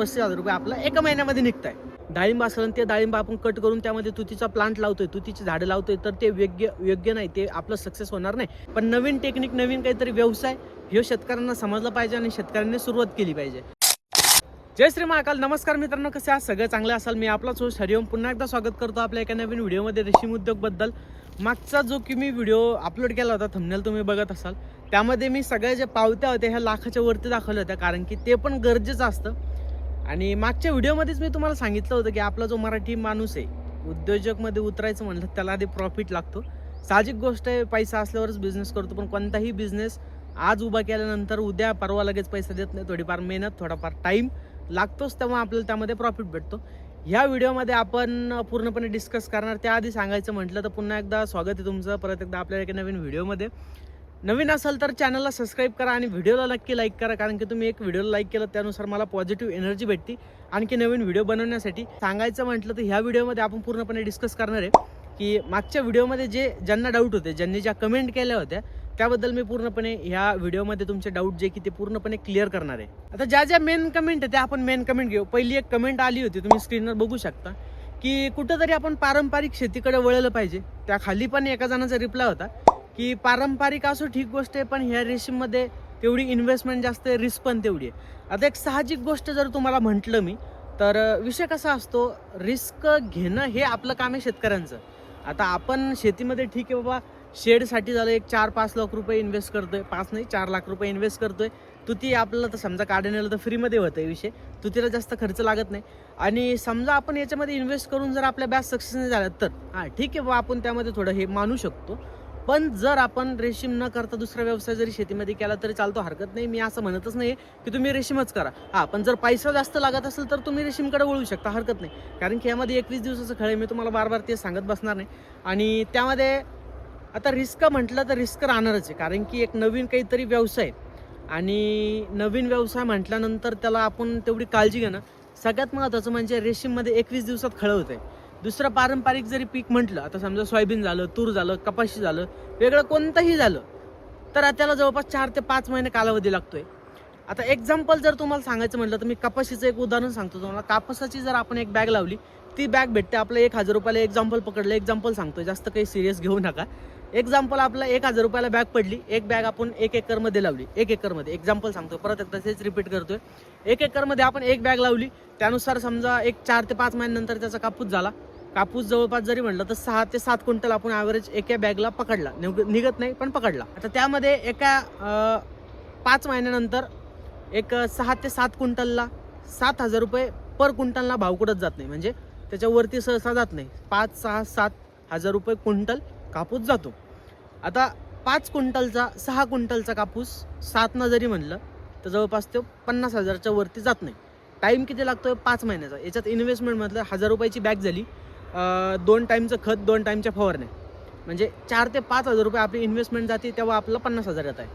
पस्तीस हजार रुपये आपला एका महिन्यामध्ये निघत आहे डाळिंब असेल ते डाळिंब आपण कट करून त्यामध्ये तुतीचा प्लांट लावतोय तुतीची झाडं लावतोय तर ते योग्य योग्य नाही ते आपलं सक्सेस होणार नाही. पण नवीन टेक्निक नवीन काहीतरी व्यवसाय हे शेतकऱ्यांना समजलं पाहिजे आणि शेतकऱ्यांनी सुरुवात केली पाहिजे. जय श्री महाकाल. नमस्कार मित्रांनो कसे आहात? सगळं चांगलं असाल? मी आपला होस्ट हरिओम पुन्हा एकदा स्वागत करतो आपल्या एका नवीन व्हिडिओमध्ये रेशीम उद्योगबद्दल. मागचा जो की मी व्हिडिओ अपलोड केला होता थंबनेल तुम्ही बघत असाल त्यामध्ये मी सगळ्या ज्या पावत्या होत्या ह्या लाखाच्या वरती दाखवल्या होत्या कारण की ते पण गरजेचं असतं. आणि मागच्या व्हिडिओमध्येच मी तुम्हाला सांगितलं होतं की आपला जो मराठी माणूस आहे उद्योजकमध्ये उतरायचं म्हणलं तर त्याला आधी प्रॉफिट लागतो. साहजिक गोष्ट आहे पैसा असल्यावरच बिझनेस करतो पण कोणताही बिझनेस आज उभा केल्यानंतर उद्या परवा लगेच पैसा देत नाही. थोडीफार मेहनत थोडाफार टाईम लागतोच तेव्हा आपल्याला त्यामध्ये प्रॉफिट भेटतो. ह्या व्हिडिओमध्ये आपण पूर्णपणे डिस्कस करणार. त्याआधी सांगायचं म्हटलं तर पुन्हा एकदा स्वागत आहे तुमचं. परत एकदा आपल्याला एका नवीन व्हिडिओमध्ये. नवीन असाल तर चॅनलला सबस्क्राईब करा आणि व्हिडिओला नक्की लाईक करा कारण की तुम्ही एक व्हिडिओला लाईक केलं त्यानुसार मला पॉझिटिव्ह एनर्जी भेटते. आणखी नवीन व्हिडिओ बनवण्यासाठी सांगायचं म्हटलं तर ह्या व्हिडिओमध्ये आपण पूर्णपणे डिस्कस करणार आहे की मागच्या व्हिडिओमध्ये जे ज्यांना डाऊट होते ज्यांनी ज्या कमेंट केल्या होत्या त्याबद्दल मी पूर्णपणे ह्या व्हिडिओमध्ये तुमचे डाऊट जे की ते पूर्णपणे क्लिअर करणार आहे. आता ज्या ज्या मेन कमेंट आहे त्या आपण मेन कमेंट घेऊ. पहिली एक कमेंट आली होती तुम्ही स्क्रीनवर बघू शकता. की कुठंतरी आपण पारंपरिक शेतीकडे वळलं पाहिजे. त्या खाली पण एका जणाचा रिप्लाय होता की पारंपरिक असो ठीक गोष्ट आहे पण ह्या रेशीममध्ये तेवढी इन्व्हेस्टमेंट जास्त आहे रिस्क पण तेवढी आहे. आता एक साहजिक गोष्ट जर तुम्हाला म्हटलं मी तर विषय कसा असतो रिस्क घेणं हे आपलं काम आहे शेतकऱ्यांचं. आता आपण शेतीमध्ये ठीक आहे बाबा शेडसाठी झालं एक चार पाच लाख रुपये इन्व्हेस्ट करतोय पाच नाही चार लाख रुपये इन्व्हेस्ट करतोय तुती आपल्याला तर समजा काढण्याला तर फ्रीमध्ये होतं विषय. तुतीला जास्त खर्च लागत नाही. आणि समजा आपण याच्यामध्ये इन्व्हेस्ट करून जर आपल्या बॅच सक्सेस नाही झाल्या तर. हां ठीक आहे बाबा आपण त्यामध्ये थोडं हे मानू शकतो. पण जर आपण रेशीम न करता दुसरा व्यवसाय जरी शेतीमध्ये केला तरी चालतो हरकत नाही. मी असं म्हणतच नाही की तुम्ही रेशीमच करा. हां पण जर पैसा जास्त लागत असेल तर तुम्ही रेशीमकडे वळू शकता हरकत नाही. कारण की यामध्ये एकवीस दिवसाचं खळ आहे मी तुम्हाला बार बार ते सांगत बसणार नाही. आणि त्यामध्ये आता रिस्क म्हटलं तर रिस्क राहणारच आहे. कारण की एक नवीन काहीतरी व्यवसाय आणि नवीन व्यवसाय म्हटल्यानंतर त्याला आपण तेवढी काळजी घेणं सगळ्यात महत्त्वाचं म्हणजे रेशीममध्ये एकवीस दिवसात खळं होतं आहे दुसरं पारंपरिक जरी पीक म्हटलं आता समजा सोयाबीन झालं तूर झालं कपाशी झालं वेगळं कोणतंही झालं तर त्याला जवळपास चार ते पाच महिने कालावधी लागतोय. आता एक्झाम्पल जर तुम्हाला सांगायचं म्हटलं तर मी कपाशीचं एक उदाहरण सांगतो तुम्हाला. कापसाची जर आपण एक बॅग लावली ती बॅग भेटते आपलं एक हजार रुपयाला एक्झाम्पल पकडलं एक्झाम्पल सांगतो जास्त काही सिरियस घेऊ नका. एक्झाम्पल आपला एक हजार रुपयाला बॅग पडली. एक बॅग आपण एक एकरमध्ये लावली. एक एकरमध्ये. एक्झाम्पल सांगतो परत एकदा तेच रिपीट करतोय. एक एकरमध्ये आपण एक बॅग लावली. त्यानुसार समजा एक चार ते पाच महिन्यानंतर त्याचा कापूस झाला. कापूस जवळपास जरी म्हटलं तर सहा ते सात क्विंटल आपण ॲव्हरेज एका बॅगला पकडला. निघत नाही पण पकडला. आता त्यामध्ये एका पाच महिन्यानंतर एक सहा ते सात क्विंटलला सात हजार रुपये पर क्विंटलला भाव कुठंच जात नाही. म्हणजे त्याच्यावरती सहसा जात नाही. पाच सहा सात हजार रुपये क्विंटल कापूस जातो. आता पाच क्विंटलचा सहा क्विंटलचा कापूस सातनं जरी म्हणलं तर जवळपास तो पन्नास हजारच्या वरती जात नाही. टाईम किती लागतोय? पाच महिन्याचा. याच्यात इन्व्हेस्टमेंट म्हटलं हजार रुपयाची बॅग झाली. दोन टाईमचं खत दोन टाईमच्या फवारण्या. म्हणजे चार ते पाच हजार रुपये आपली इन्व्हेस्टमेंट जाते तेव्हा आपलं पन्नास हजार येत आहे.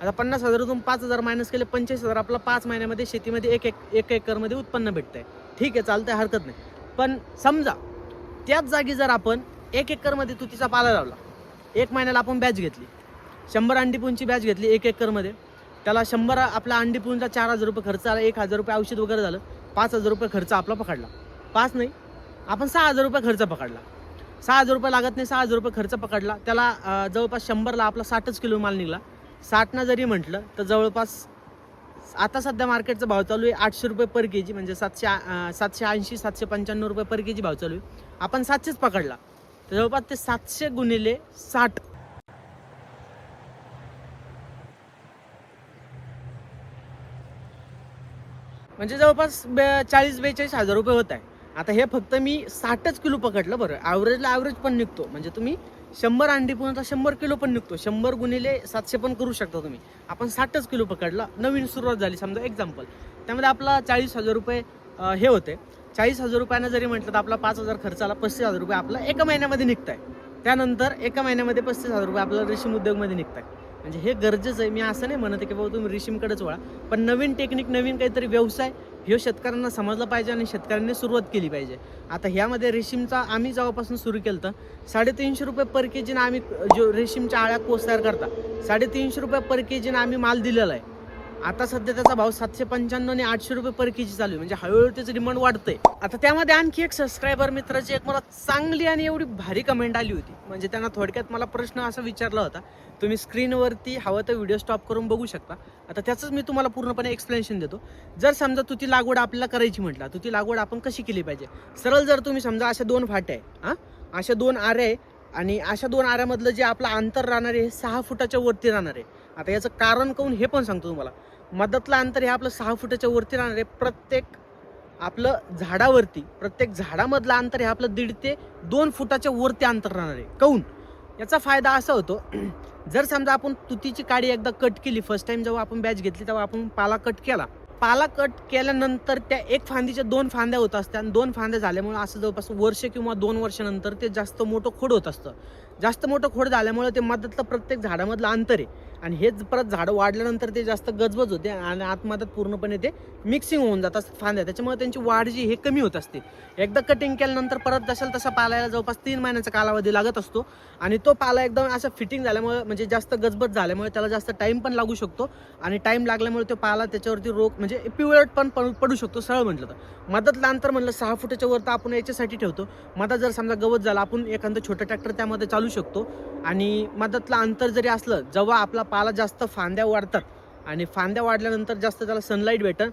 आता पन्नास हजारातून पाच हजार मायनस केले पंचवीस हजार आपला पाच महिन्यामध्ये शेतीमध्ये एक एक एक एकरमध्ये उत्पन्न भेटतं आहे ठीक आहे चालतंय हरकत नाही. पण समजा त्याच जागी जर आपण एक एकरमध्ये तुतीचा पाला लावला. एक महिन्याला आपण बॅच घेतली. शंभर अंडीपूंची बॅच घेतली एक एकरमध्ये. त्याला शंभर आपला अंडीपूंचा चार हजार रुपये खर्च आला एक हजार रुपये औषध वगैरे झालं पाच हजार रुपये खर्च आपला पकडला. पाच नाही आपण सहा हजार रुपये खर्च पकडला. सहा हजार रुपये लागत नाही सहा हजार रुपये खर्च पकडला. त्याला जवळपास शंभरला आपला साठच किलो माल निघाला. साठनं जरी म्हटलं तर जवळपास आता सध्या मार्केटचा भाव चालू आहे आठशे रुपये पर के जी म्हणजे सातशे सातशे ऐंशी सातशे पंच्याण्णव रुपये पर के जी भाव चालू आहे. आपण सातशेच पकडला. जवळपास ते सातशे गुणिले साठ. म्हणजे जवळपास बे चाळीस बेचाळीस हजार रुपये होत आहे. आता हे फक्त मी साठच किलो पकडलं बरं. ॲव्हरेजला ॲव्हरेज पण निघतो. म्हणजे तुम्ही शंभर अंडी पुन्हा शंभर किलो पण निघतो. शंभर गुणिले सातशे पण करू शकता तुम्ही. आपण साठच किलो पकडला. नवीन सुरुवात झाली. समजा एक्झाम्पल त्यामध्ये आपला चाळीस हजार रुपये हे होते. चाळीस हजार रुपयानं जरी म्हटलं तर आपला पाच हजार खर्च आला पस्तीस हजार रुपये आपला एका महिन्यामध्ये निघत आहे त्यानंतर एका महिन्यामध्ये पस्तीस हजार रुपये आपल्याला रेशीम उद्योगमध्ये निघत आहे म्हणजे हे गरजेचं आहे. मी असं नाही म्हणत आहे की बाबा तुम्ही रेशीमकडेच वळा. पण नवीन टेक्निक नवीन काहीतरी व्यवसाय हे शेतकऱ्यांना समजलं पाहिजे आणि शेतकऱ्यांनी सुरुवात केली पाहिजे. आता ह्यामध्ये रेशीमचा आम्ही जेव्हापासून सुरू केलं तर साडेतीनशे रुपये पर के जीनं आम्ही जो रेशीमच्या आळ्या कोस तयार करता साडेतीनशे रुपये पर के जीनं आम्ही माल दिलेला आहे. आता सध्या त्याचा भाव सातशे पंच्याण्णव आणि आठशे रुपये पर केजी चालू आहे. म्हणजे हळूहळू त्याचं डिमांड वाढतंय. आता त्यामध्ये आणखी एक सबस्क्रायबर मित्राची एक मला चांगली आणि एवढी भारी कमेंट आली होती. म्हणजे त्यांना थोडक्यात मला प्रश्न असा विचारला होता. तुम्ही स्क्रीनवरती हवं तर व्हिडिओ स्टॉप करून बघू शकता. आता त्याचंच मी तुम्हाला पूर्णपणे एक्सप्लेनेशन देतो. जर समजा तुती लागवड आपल्याला करायची म्हटलं तुती लागवड आपण कशी केली पाहिजे? सरळ जर तुम्ही समजा अशा दोन फाट्या आहे हां? अशा दोन आऱ्या आहे आणि अशा दोन आऱ्यामधलं जे आपलं अंतर राहणार आहे हे सहा फुटाच्या वरती राहणार आहे आता याचं कारण काऊन हे पण सांगतो तुम्हाला. मधातलं अंतर हे आपलं सहा फुटाच्या वरती राहणार आहे. प्रत्येक आपलं झाडावरती प्रत्येक झाडामधलं अंतर हे आपलं दीड ते दोन फुटाच्या वरती अंतर राहणार आहे. काऊन? याचा फायदा असा होतो जर समजा आपण तुतीची काडी एकदा कट केली फर्स्ट टाइम जेव्हा आपण बॅच घेतली तेव्हा आपण पाला कट केला. पाला कट केल्यानंतर त्या एक फांदीच्या दोन फांद्या होत असतात. आणि दोन फांद्या झाल्यामुळे असं जवळपास वर्ष किंवा दोन वर्षानंतर ते जास्त मोठं खोड होत असतं. जास्त मोठं खोड झाल्यामुळे ते मधातलं प्रत्येक झाडामधलं अंतर आहे. आणि हेच परत झाडं वाढल्यानंतर ते जास्त गजबज होते आणि आतमधात पूर्णपणे ते मिक्सिंग होऊन जातात फांद्या. त्याच्यामुळे त्यांची वाढ जी हे कमी होत असते. एकदा कटिंग केल्यानंतर परत जशाल तसा पालायला जवळपास तीन महिन्याचा कालावधी लागत असतो. आणि तो पाला एकदम असं फिटिंग झाल्यामुळे म्हणजे जास्त गजबज झाल्यामुळे त्याला जास्त टाइम पण लागू शकतो. आणि टाइम लागल्यामुळे तो पाला त्याच्यावरती रोग म्हणजे पिवळट पण पडू पडू शकतो सरळ म्हटलं तर. मधातलं अंतर म्हटलं सहा फुटाच्या वर तर आपण याच्यासाठी ठेवतो. मधात जर समजा गवत झालं आपण एखादं छोटं ट्रॅक्टर त्यामध्ये चालू शकतो. आणि मधातलं अंतर जरी असलं जेव्हा आपला पाला जास्त फांद्या वाढतात आणि फांद्या वाढल्यानंतर जास्त त्याला सनलाईट भेटन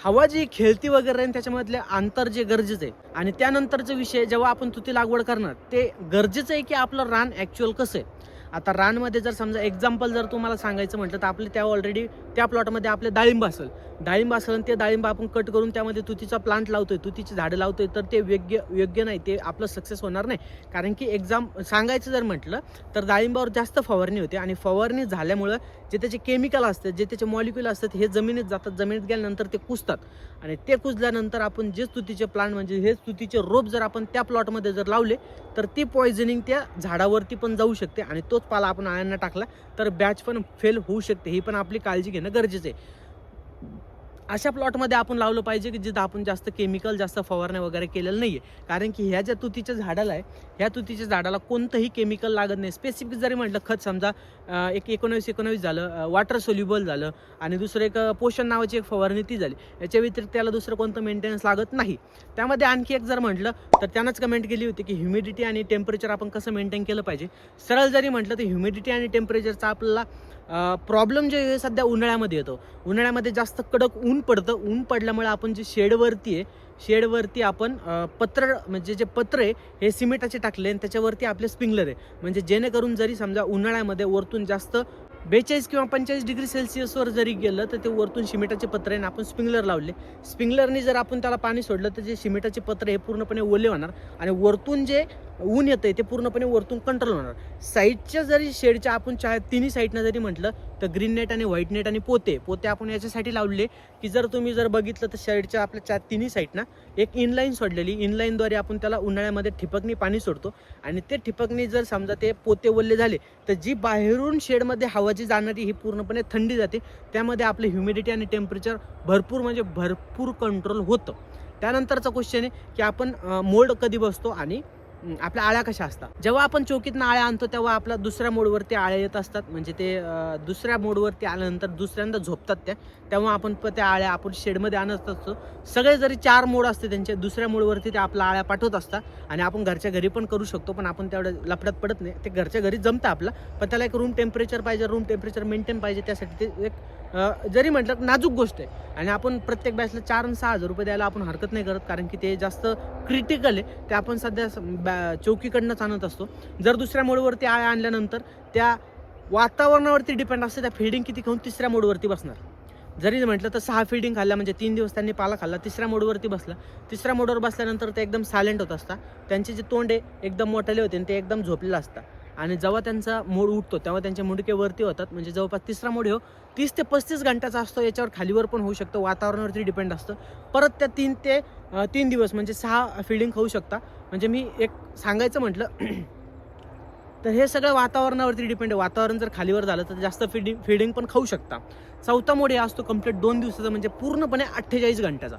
हवा जी खेळती वगैरे राहील त्याच्यामधले अंतर जे गरजेचं आहे. आणि त्यानंतरचं विषय जेव्हा आपण तुती लागवड करणार ते गरजेचं आहे की आपलं रान ॲक्च्युअल कसं आहे? आता रानमध्ये जर समजा एक्झाम्पल जर तुम्हाला सांगायचं म्हटलं तर आपले त्या ऑलरेडी त्या प्लॉटमध्ये आपले डाळिंब असेल. डाळिंब असेल आणि ते डाळिंब आपण कट करून त्यामध्ये तुतीचा प्लांट लावतोय तुतीची झाडं लावतोय तर ते योग्य योग्य नाही ते आपलं सक्सेस होणार नाही. कारण की एक्झाम सांगायचं जर म्हटलं तर डाळिंबावर जास्त फवारणी होते आणि फवारणी झाल्यामुळं जे त्याचे केमिकल असतात जे त्याचे मॉलिक्युल असतात हे जमिनीत जातात जमिनीत गेल्यानंतर ते कुजतात. आणि ते कुजल्यानंतर आपण जे तुतीचे प्लांट म्हणजे हे तुतीचे रोप जर आपण त्या प्लॉटमध्ये जर लावले तर ती पॉयझनिंग त्या झाडावरती पण जाऊ शकते आणि तो तोच पाला आपण आळ्यांना टाकला तर बॅच पण फेल होऊ शकते. ही पण आपली काळजी घेणं गरजेचं आहे. अशा प्लॉटमध्ये आपण लावलं पाहिजे की जिथं आपण जास्त केमिकल जास्त फवारण्या वगैरे केलेलं नाही आहे कारण की ह्या ज्या तुतीच्या झाडाला आहे ह्या तुतीच्या झाडाला कोणतंही केमिकल लागत नाही. स्पेसिफिक जरी म्हटलं खत समजा एक एकोणावीस एकोणावीस झालं वॉटर सोल्युबल झालं आणि दुसरं एक पोषण नावाची एक फवारणी ती झाली. याच्या व्यतिरिक्त त्याला दुसरं कोणतं मेंटेनन्स लागत नाही. त्यामध्ये आणखी एक जर म्हटलं तर त्यानंच कमेंट केली होती की ह्युमिडिटी आणि टेम्परेचर आपण कसं मेंटेन केलं पाहिजे? सरळ जरी म्हटलं तर ह्युमिडिटी आणि टेम्परेचरचा आपल्याला प्रॉब्लेम जे आहे सध्या उन्हाळ्यामध्ये येतो. उन्हाळ्यामध्ये जास्त कडक ऊन पडतं. ऊन पडल्यामुळे आपण जे शेडवरती आहे शेडवरती आपण पत्र म्हणजे जे पत्र आहे हे सिमेंटाचे टाकले आणि त्याच्यावरती आपले स्प्रिंगलर आहे. म्हणजे जेणेकरून जरी समजा उन्हाळ्यामध्ये वरतून जास्त बेचाळीस किंवा पंचेचाळीस डिग्री सेल्सिअसवर जरी गेलं तर ते वरतून शिमेटाचे पत्रे आणि आपण स्प्रिंगलर लावले. स्प्रिंगलरनी जर आपण त्याला पाणी सोडलं तर जे शिमेटाचे पत्रे हे पूर्णपणे ओले होणार. आणि वरतून जे ऊन येतं ते पूर्णपणे वरतून कंट्रोल होणार. साईडच्या जरी शेडच्या आपण चहा तिन्ही साईडनं जरी म्हटलं तर ग्रीन नेट आणि व्हाईट नेट आणि पोते पोते आपण याच्यासाठी लावले की जर तुम्ही जर बघितलं तर शेडच्या आपल्या चार तिन्ही साईडना एक इनलाईन सोडलेली. इनलाईनद्वारे आपण त्याला उन्हाळ्यामध्ये ठिपकनी पाणी सोडतो. आणि ते ठिपकनी जर समजा ते पोते वल्ले झाले तर जी बाहेरून शेडमध्ये हवा जी जाणारी ही पूर्णपणे थंडी जाते. त्यामध्ये आपले ह्युमिडिटी आणि टेम्परेचर भरपूर म्हणजे भरपूर कंट्रोल होतं. त्यानंतरचा क्वेश्चन आहे की आपण मोल्ड कधी बसतो आणि आपल्या आळ्या कशा असतात? जेव्हा आपण चौकीतनं आळ्या आणतो तेव्हा आपल्या दुसऱ्या मोडवरती आळ्या येत असतात. म्हणजे ते दुसऱ्या मोडवरती आल्यानंतर दुसऱ्यांदा झोपतात त्या. तेव्हा आपण त्या आळ्या आपण शेडमध्ये आणत असतो. सगळे जरी चार मोड असते त्यांचे दुसऱ्या मोडवरती ते आपल्या आळ्या पाठवत असतात. आणि आपण घरच्या घरी पण करू शकतो पण आपण तेवढं लफड्यात पडत नाही. ते घरच्या घरी जमतं आपलं पण त्याला एक रूम टेम्परेचर पाहिजे रूम टेम्परेचर मेंटेन पाहिजे त्यासाठी ते एक जरी म्हटलं नाजूक गोष्ट आहे. आणि आपण प्रत्येक बॅचला चार आणि सहा हजार रुपये द्यायला आपण हरकत नाही करत कारण की ते जास्त क्रिटिकल आहे. ते आपण सध्या स- बॅ- चौकीकडनंच आणत असतो. जर दुसऱ्या मोडवरती आळ्या आणल्यानंतर त्या वातावरणावरती डिपेंड असते त्या फिडिंग किती खाऊन तिसऱ्या मोडवरती बसणार. जरी म्हटलं तर सहा फिडिंग खाल्ल्या म्हणजे तीन दिवस त्यांनी पाला खाल्ला तिसऱ्या मोडवरती बसला. तिसऱ्या मोडवर बसल्यानंतर ते एकदम सायलेंट होत असतात. त्यांचे जे तोंडे एकदम मोठाले होते आणि ते एकदम झोपलेलं असतात. आणि जेव्हा त्यांचा मोड उठतो तेव्हा त्यांचे मुंडके वरती होतात. म्हणजे जवळपास तिसरा मोड हो तीस ते पस्तीस घंट्याचा असतो याच्यावर खालीवर पण होऊ शकतं वातावरणावरती डिपेंड असतं. परत त्या तीन ते तीन दिवस म्हणजे सहा फिल्डिंग खाऊ शकता. म्हणजे मी एक सांगायचं म्हटलं तर हे सगळं वातावरणावरती डिपेंड आहे. वातावरण जर खालीवर झालं तर जास्त फिडिंग फिडिंग पण खाऊ शकता. चौथा मोड हे असतो कंप्लीट दोन दिवसाचा म्हणजे पूर्णपणे अठ्ठेचाळीस घंट्याचा.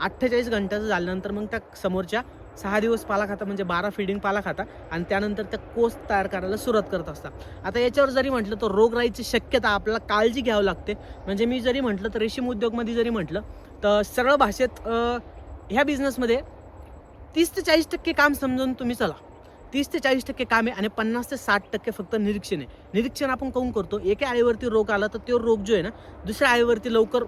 अठ्ठेचाळीस घंट्याचा झाल्यानंतर मग त्या समोरच्या सहा दिवस पाला खाता म्हणजे बारा फिडिंग पाला खाता आणि त्यानंतर त्या कोस तयार करायला सुरुवात करत असतात. आता याच्यावर जरी म्हटलं तर रोगराईची शक्यता आपल्याला काळजी घ्यावी लागते. म्हणजे मी जरी म्हटलं तर रेशीम उद्योगमध्ये जरी म्हटलं तर सरळ भाषेत ह्या बिझनेसमध्ये तीस ते चाळीस टक्के काम समजून तुम्ही चला. तीस ते चाळीस टक्के काम आहे आणि पन्नास ते साठ टक्के फक्त निरीक्षण आहे. निरीक्षण आपण काऊन करतो? एका आळीवरती रोग आला तर तो रोग जो आहे ना दुसऱ्या आळीवरती लवकर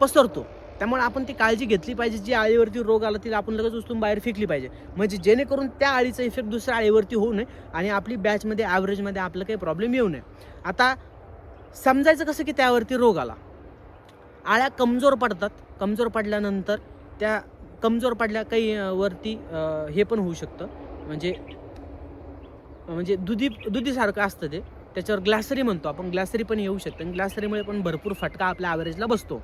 पसरतो. त्यामुळे आपण ती काळजी घेतली पाहिजे. जी आळीवरती रोग आला तिला आपण लगेच उचलून बाहेर फेकली पाहिजे. म्हणजे जेणेकरून त्या आळीचा इफेक्ट दुसऱ्या आळीवरती होऊ नये आणि आपली बॅचमध्ये ॲव्हरेजमध्ये आपलं काही प्रॉब्लेम येऊ नये. आता समजायचं कसं की त्यावरती रोग आला. आळ्या कमजोर पडतात. कमजोर पडल्यानंतर त्या कमजोर पडल्या काही वरती हे पण होऊ शकतं. म्हणजे म्हणजे दुधी दुधीसारखं असतं ते. त्याच्यावर ग्लासरी म्हणतो आपण. ग्लासरी पण येऊ शकतं. आणि ग्लासरीमुळे पण भरपूर फटका आपल्या ॲव्हरेजला बसतो.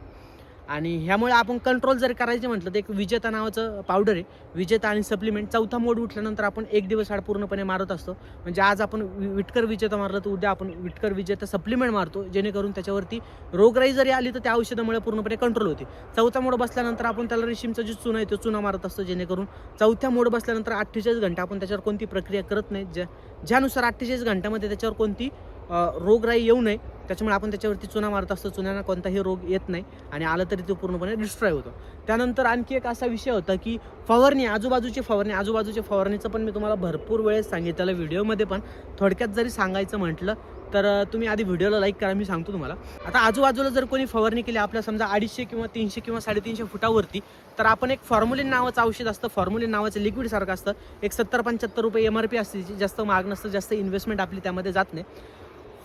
आणि ह्यामुळे आपण कंट्रोल जर करायचे म्हटलं तर एक विजेता नावाचं पावडर आहे. विजेता आणि सप्लिमेंट चौथा मोड उठल्यानंतर आपण एक दिवस आड पूर्णपणे मारत असतो. म्हणजे आज आपण विटकर विजेता मारलं तर उद्या आपण विटकर विजेता सप्लिमेंट मारतो जेणेकरून त्याच्यावरती रोगराई जरी आली तर त्या औषधामुळे पूर्णपणे कंट्रोल होते. चौथा मोड बसल्यानंतर आपण त्याला रेशीमचा जो चुना आहे तो चुना मारत असतो जेणेकरून चौथ्या मोड बसल्यानंतर अठ्ठेचाळीस घंटा आपण त्याच्यावर कोणती प्रक्रिया करत नाही. ज्या ज्यानुसार अठ्ठेचाळीस घंट्यामध्ये त्याच्यावर कोणती रोगराई येऊ नये त्याच्यामुळे आपण त्याच्यावरती चुना मारत असतो. चुन्यानं कोणताही रोग येत नाही आणि आलं तरी तो पूर्णपणे डिस्ट्रॉय होतो. त्यानंतर आणखी एक असा विषय होता की फवारणी आजूबाजूची फवारणी आजूबाजूच्या फवारणीचं पण मी तुम्हाला भरपूर वेळेस सांगितलं व्हिडिओमध्ये पण. थोडक्यात जरी सांगायचं म्हटलं तर तुम्ही आधी व्हिडिओला लाईक करा मी सांगतो तुम्हाला. आता आजूबाजूला जर कोणी फवारणी केली आपल्या समजा अडीचशे किंवा तीनशे किंवा साडेतीनशे फुटावरती तर आपण एक फॉर्म्युलिन नावाचं औषध असतं. फॉर्म्युलिन नावाचं लिक्विड सारखं असतं. एक सत्तर पंच्याहत्तर रुपये एम आर पी असते. जास्त महाग नसतं जास्त इन्व्हेस्टमेंट आपली त्यामध्ये जात नाही.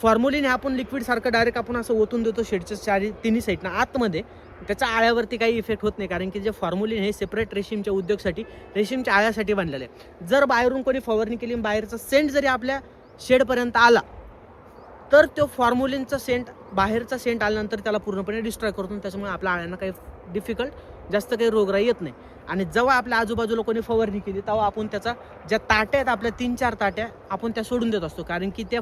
फॉर्म्युलिन हे आपण लिक्विड सारखं डायरेक्ट आपण असं ओतून देतो शेडच्या चारी तिन्ही साईडनं आतमध्ये त्याच्या आळ्यावरती काही इफेक्ट होत नाही कारण की जे फॉर्म्युलिन हे सेपरेट रेशीमच्या उद्योगसाठी रेशीमच्या आळ्यासाठी बांधलेले आहे जर बाहेरून कोणी फवारणी केली आणि बाहेरचा सेंट जरी आपल्या शेडपर्यंत आला तर तो फॉर्म्युलिनचा सेंट बाहेरचा सेंट आल्यानंतर त्याला पूर्णपणे डिस्ट्रॉय करतो त्याच्यामुळे आपल्या आळ्यांना काही डिफिकल्ट जास्त काही रोगराई येत नाही. आणि जेव्हा आपल्या आजूबाजूला कोणी फवारणी केली तेव्हा आपण त्याचा ज्या ताट्या आहेत आपल्या तीन चार ताट्या आपण त्या सोडून देत असतो. कारण की त्या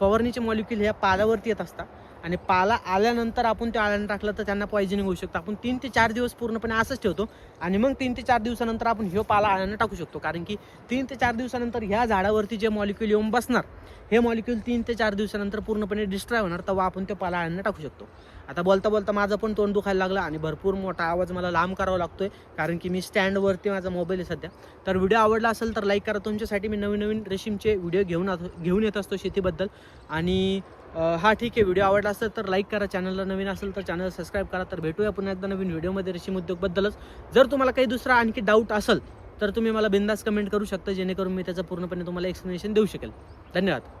फवारणीचे मॉलिक्युल ह्या पालावरती येत असतात. आणि पाला आल्यानंतर आपण त्या आळ्यानं टाकलं तर त्यांना पॉयझनिंग होऊ शकतं. आपण तीन ते चार दिवस पूर्णपणे असंच ठेवतो आणि मग तीन ते चार दिवसानंतर आपण ह्यो पाला आळ्यानं टाकू शकतो. कारण की तीन ते चार दिवसानंतर ह्या झाडावरती जे मॉलिक्युल येऊन बसणार हे मॉलिक्युल तीन ते चार दिवसानंतर पूर्णपणे डिस्ट्रॉय होणार तेव्हा आपण ते पाला आळ्यानं टाकू शकतो. आता बोलता बोलता माझं पण तोंड दुखायला लागलं आणि भरपूर मोठा आवाज मला लांब करावा लागतोय कारण की मी स्टँडवरती माझा मोबाईल आहे सध्या. तर व्हिडिओ आवडला असेल तर लाईक करा तुमच्यासाठी मी नवीन नवीन रेशीमचे व्हिडिओ घेऊन आत- घेऊन येत असतो शेतीबद्दल. आणि हा ठीक आहे व्हिडिओ आवडला असेल तर लाईक करा चॅनलला नवीन असेल तर चॅनल सबस्क्राईब करा. तर भेटूया पुन्हा एकदा नवीन व्हिडिओमध्ये रेशीम उद्योगबद्दलच जर तुम्हाला काही दुसरा आणखी डाऊट असेल तर तुम्ही मला बिंदास कमेंट करू शकता जेणेकरून मी त्याचं पूर्णपणे तुम्हाला एक्सप्लेनेशन देऊ शकेल. धन्यवाद.